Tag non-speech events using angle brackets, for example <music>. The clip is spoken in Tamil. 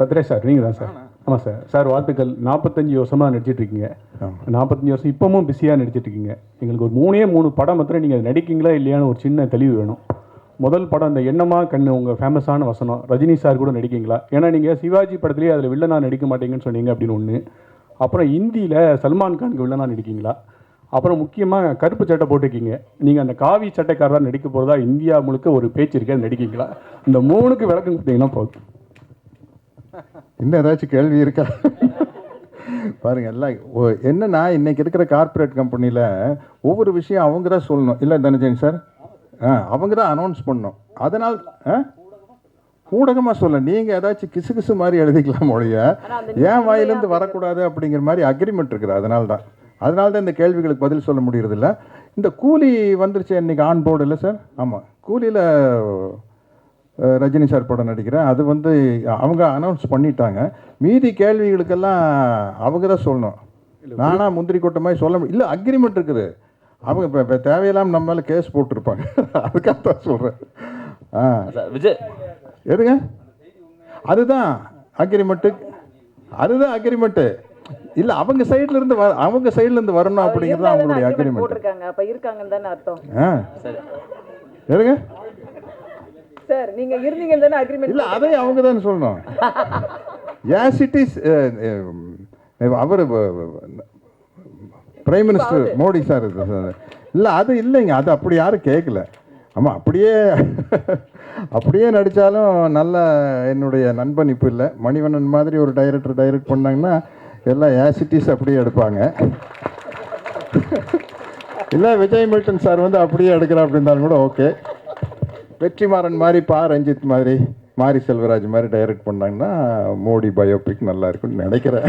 சத்ரேஷ் சார் நீங்கள் தான் சார். ஆமாம் சார். சார் வாழ்த்துக்கள். நாற்பத்தஞ்சு வருஷமாக நடிச்சிட்டு இருக்கீங்க நாற்பத்தஞ்சு வருஷம் இப்பவும் பிஸியாக நடிச்சிட்டு இருக்கீங்க எங்களுக்கு ஒரு மூணே மூணு படம் மாத்திரம் நீங்கள் நடிக்கீங்களா இல்லையான்னு ஒரு சின்ன தெளிவு வேணும். முதல் படம் இந்த எண்ணமா கண்ணு உங்கள் ஃபேமஸான வசனம். ரஜினி சார் கூட நடிக்கீங்களா? ஏன்னா நீங்கள் சிவாஜி படத்துலேயே அதில் வில்லனா நடிக்க மாட்டீங்கன்னு சொன்னீங்க அப்படின்னு ஒன்று அப்புறம் ஹிந்தியில் சல்மான் கானுக்கு வில்லனா நடிக்கீங்களா? அப்புறம் முக்கியமாக கருப்பு சட்டை போட்டிருக்கீங்க. நீங்கள் அந்த காவி சட்டைக்காரராக நடிக்க போகிறதா இந்தியா முழுக்க ஒரு பேச்சு இருக்கு நடிக்கீங்களா? இந்த மூணுக்கு விளக்கம் கொடுத்தீங்கன்னா போதும். இன்னும் ஏதாச்சும் கேள்வி இருக்கா? பாருங்க எல்லாம் என்னன்னா இன்னைக்கு இருக்கிற கார்ப்பரேட் கம்பெனியில் ஒவ்வொரு விஷயம் அவங்க தான் சொல்லணும். இல்லை தனஜன் சார் ஆ அவங்க தான் அனௌன்ஸ் பண்ணணும். அதனால் ஆ? ஊடகமாக சொல்ல நீங்கள் ஏதாச்சும் கிசு கிசு மாதிரி எழுதிக்கலாம் மொழிய. ஏன் வாயிலேருந்து வரக்கூடாது அப்படிங்கிற மாதிரி அக்ரிமெண்ட் இருக்குது அதனால தான் அதனால தான் இந்த கேள்விகளுக்கு பதில் சொல்ல முடியறதில்ல. இந்த கூலி வந்துருச்சு இன்னைக்கு ஆன் போர்டு இல்லை சார் ஆமாம் கூலியில் ரஜினி சார் படம் நடிக்கிறேன். அது வந்து அவங்க அனௌன்ஸ் பண்ணிட்டாங்க. மீதி கேள்விகளுக்கெல்லாம் அவங்க தான் சொல்லணும். நானா முந்திரி கொட்டை மாதிரி சொல்ல முடியும். இல்லை அக்ரிமெண்ட் இருக்குது. அவங்க இப்போ இப்போ தேவையில்லாமல் நம்ம மேலே கேஸ் போட்டிருப்பாங்க. <laughs> அதுக்காக தான் சொல்கிறேன் ஆ. விஜய். எதுங்க? அதுதான் அக்ரிமெண்ட்டு அதுதான் அக்ரிமெண்ட்டு இல்லை அவங்க சைடுல இருந்து வர அவங்க சைடுல இருந்து வரணும் அப்படிங்கிறது அவங்களுடைய அக்ரிமெண்ட் போட்டிருக்காங்க. அப்ப இருக்காங்கன்னு தானே அர்த்தம். ஆ. எதுங்க? சார் நீங்க இருந்தீங்கன்னு தானே அக்ரிமெண்ட் இல்லை அதை அவங்க தான் சொல்லணும். As it is our prime minister Modi sir இல்லை அது இல்லைங்க அது அப்படி யாரும் கேட்கல ஆமாம் அப்படியே அப்படியே நடித்தாலும் நல்ல என்னுடைய நண்பன் இப்போ இல்லை. மணிவண்ணன் மாதிரி ஒரு டைரக்டர் டைரக்ட் பண்ணாங்கன்னா எல்லாம் ஏசிட்டிஸ் அப்படியே எடுப்பாங்க. இல்லை விஜய் மில்டன் சார் வந்து அப்படியே எடுக்கிறா அப்படின்னாலும் கூட ஓகே வெற்றிமாறன் மாதிரி பா ரஞ்சித் மாதிரி மாரி செல்வராஜ் மாதிரி டைரக்ட் பண்ணாங்கன்னா மோடி பயோபிக் நல்லா இருக்கும்னு நினைக்கிறேன்.